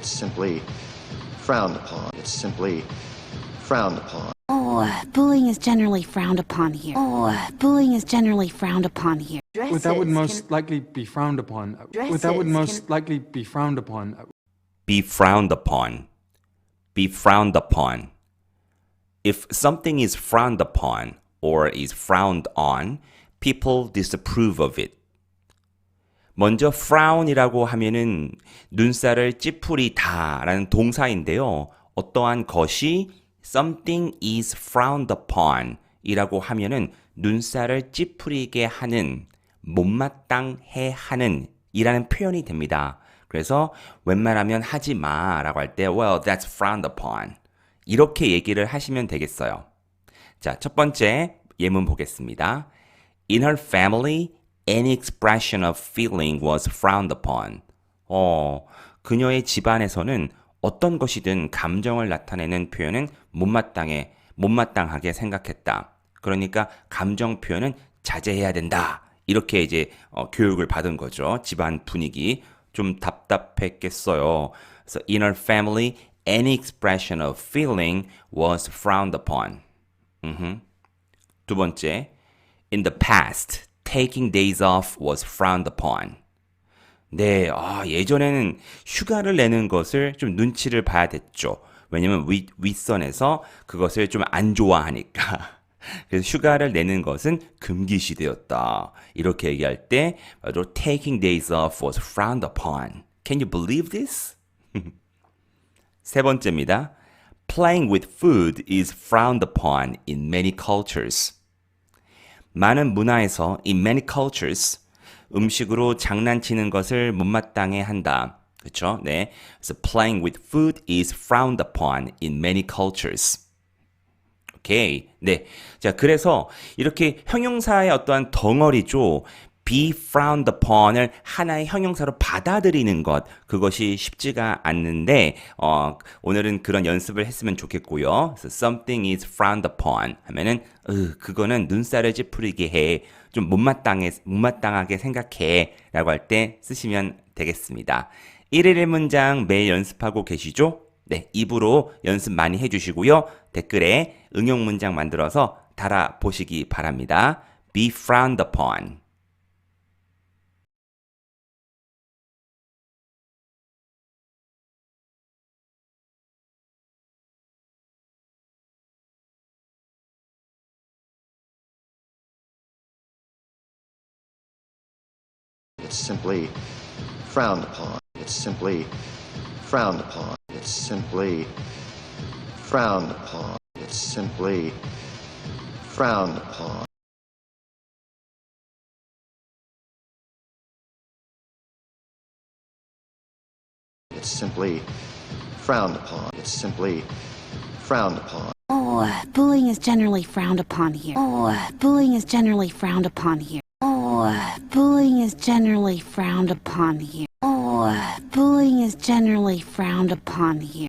It's simply frowned upon. It's simply frowned upon. Oh, bullying is generally frowned upon here. Oh, bullying is generally frowned upon here. Well, that would most likely be frowned upon. Well, that would most likely be frowned upon. be frowned upon. Be frowned upon. If something is frowned upon or is frowned on, people disapprove of it. 먼저 frown이라고 하면은 눈살을 찌푸리다라는 동사인데요. 어떠한 것이 something is frowned upon 이라고 하면은 눈살을 찌푸리게 하는 못마땅해 하는 이라는 표현이 됩니다. 그래서 웬만하면 하지 마라고 할 때 well that's frowned upon 이렇게 얘기를 하시면 되겠어요. 자, 첫 번째 예문 보겠습니다. In her family, any expression of feeling was frowned upon. 어, 그녀의 집안에서는 어떤 것이든 감정을 나타내는 표현은 못마땅해, 못마땅하게 생각했다. 그러니까 감정 표현은 자제해야 된다. 이렇게 이제 어, 교육을 받은 거죠. 집안 분위기 좀 답답했겠어요. 그래서 in her family, any expression of feeling was frowned upon. 음흠. 두 번째, in the past, taking days off was frowned upon. 네, 아, 예전에는 휴가를 내는 것을 좀 눈치를 봐야 됐죠. 왜냐면 윗, 윗선에서 그것을 좀 안 좋아하니까. 그래서 휴가를 내는 것은 금기시되었다. 이렇게 얘기할 때, 바로 taking days off was frowned upon. Can you believe this? 세 번째입니다. Playing with food is frowned upon in many cultures. 많은 문화에서 in many cultures 음식으로 장난치는 것을 못마땅해 한다. 그렇죠? 네. 그래서 playing with food is frowned upon in many cultures. 오케이. 네. 자, 그래서 이렇게 형용사의 어떠한 덩어리죠. Be frowned upon을 하나의 형용사로 받아들이는 것 그것이 쉽지가 않는데 어, 오늘은 그런 연습을 했으면 좋겠고요. 그래서 something is frowned upon 하면은 으, 그거는 눈살을 찌푸리게 해. 좀 못마땅해 못마땅하게 생각해라고 할 때 쓰시면 되겠습니다. 1일 문장 매일 연습하고 계시죠? 네, 입으로 연습 많이 해 주시고요. 댓글에 응용 문장 만들어서 달아 보시기 바랍니다. Be frowned upon. It's simply frowned upon. It's simply frowned upon. It's simply frowned upon. It's simply frowned upon. It's simply frowned upon. It's simply frowned upon. Oh, bullying is generally frowned upon here. Oh, bullying is generally frowned upon here. Bullying is generally frowned upon here. Oh, bullying is generally frowned upon here.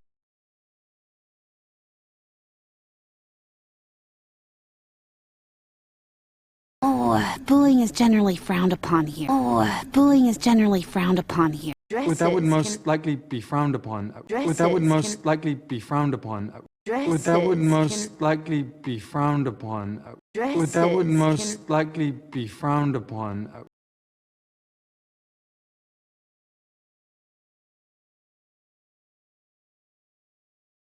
Oh, bullying is generally frowned upon here. Oh, bullying is generally frowned upon here. Well, that would most likely be frowned upon. Well, that would most likely be frowned upon. Well, that would most likely be frowned upon. Well, that would most likely be frowned upon.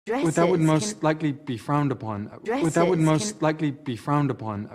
Well, that would most likely be frowned upon. Well, that would most likely be frowned upon.